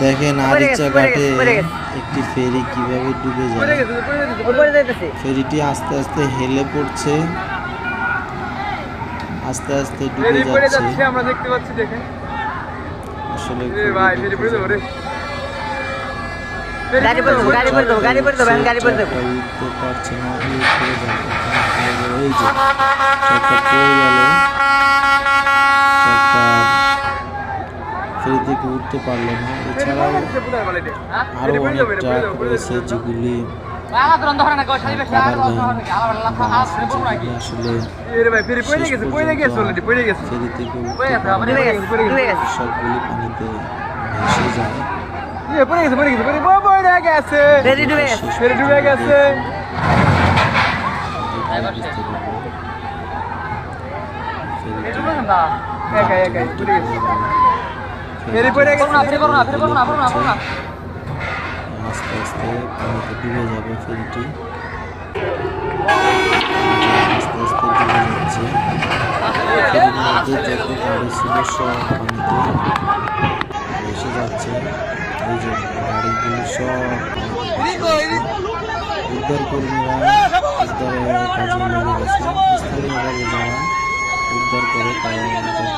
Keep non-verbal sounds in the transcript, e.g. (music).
দেখেন আরিচা গেছে, ঘাটে। একটি ফেরি কীভাবে ডুবে যায়। ফেরিটি আস্তে আস্তে হেলে পড়ছে। আস্তে আস্তে ডুবে যাচ্ছে। আমরা দেখতে পাচ্ছি দেখেন। আসলে ভাই ফেরি পড়ে যাব গাড়ি পড়ে গাড়ি পড়ে গাড়ি পড়ে গাড়ি পড়ে উঠতে পারছে না পড়ে এই যে (laughs) ট্রাকটা পড়ে গেল ট্রাকটা ফেরি থেকে উঠতে পারল না। এছাড়াও পড়ে যাচ্ছে কোথায় বলে এটা আরও অনেক ট্রাক রয়েছে যেগুলি পড়ে গেছে পড়ে গেছে পড়ে ফেরি পড়ে গেছে, পারে ডুবে গেছে ডুবে গেছে। সবগুলি পানিতে ভেসে যায়। এ পড়ে গেছে পড়ে গেছে। ফেরি ফেরি আস্তে আস্তে পানিতে ডুবে যাবে ফেরিটি। আস্তে আস্তে ডুবে যাচ্ছে। ফেরির মধ্যে যত গাড়ি ছিল সব পানিতে ভেসে যাচ্ছে। এই যে গাড়িগুলি সব। উদ্ধার কর্মীরা উদ্ধারের কাজে লেগে গেছে। স্থানীয়ভাবে যারা উদ্ধার করে তারা উদ্ধার